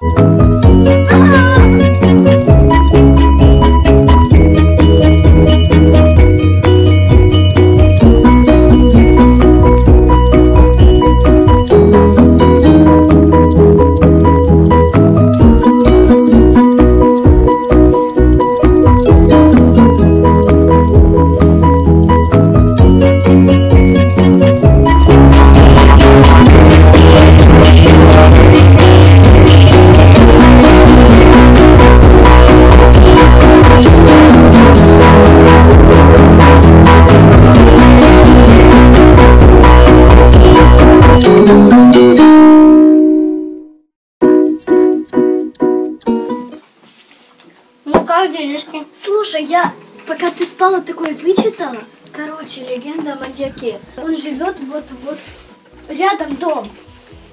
Bye. Ну как денежки? Слушай, я пока ты спала, такое вычитала. Короче, легенда о маньяке. Он живет вот вот рядом дом.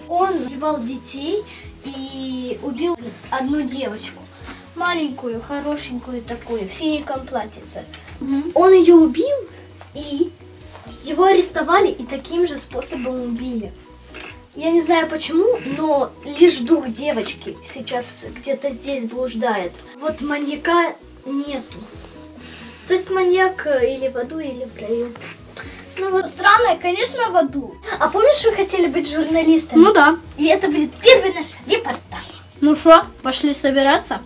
Он убивал детей и убил одну девочку. Маленькую, хорошенькую такую, в синеньком платьице. Он ее убил, и его арестовали, и таким же способом убили. Я не знаю почему, но лишь дух девочки сейчас где-то здесь блуждает. Вот маньяка нету. То есть маньяк э, или в аду, или в раю. Ну вот. Странное, конечно, в аду. А помнишь, вы хотели быть журналистами? Ну да. И это будет первый наш репортаж. Ну что, пошли собираться?